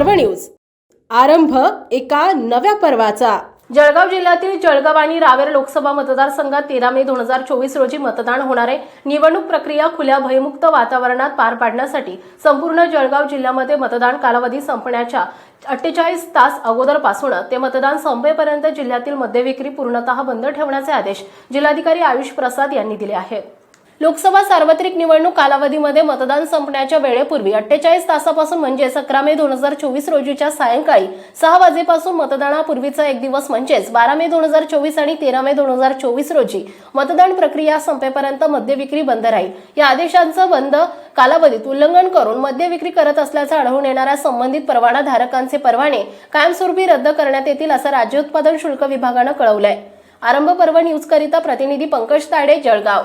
पर्व न्यूज. आरंभ एका नव्या पर्वाचा. जळगाव जिल्ह्यातील जळगाव आणि रावेर लोकसभा मतदारसंघात तेरा मे दोन हजार चोवीस रोजी मतदान होणारे निवडणूक प्रक्रिया खुल्या भयमुक्त वातावरणात पार पाडण्यासाठी संपूर्ण जळगाव जिल्ह्यामध्ये मतदान कालावधी संपण्याच्या अठ्ठेचाळीस तास अगोदरपासून ते मतदान संपेपर्यंत जिल्ह्यातील मद्यविक्री पूर्णतः बंद ठेवण्याचे आदेश जिल्हाधिकारी आयुष प्रसाद यांनी दिले आहेत. लोकसभा सार्वत्रिक निवडणूक कालावधीमध्ये मतदान संपण्याच्या वेळेपूर्वी अठ्ठेचाळीस तासापासून म्हणजेच अकरा मे दोन हजार चोवीस रोजीच्या सायंकाळी सहा वाजेपासून मतदानापूर्वीचा एक दिवस म्हणजेच बारा मे दोन हजार चोवीस आणि तेरा मे दोन हजार चोवीस रोजी मतदान प्रक्रिया संपेपर्यंत मद्यविक्री बंद राहील. या आदेशांचं बंद कालावधीत उल्लंघन करून मद्यविक्री करत असल्याचं आढळून येणाऱ्या संबंधित परवाना धारकांचे परवाने कायमस्वरूपी रद्द करण्यात येतील असं राज्य उत्पादन शुल्क विभागानं कळवलंय. आरंभ पर्व न्यूजकरिता प्रतिनिधी पंकज ताडे जळगाव.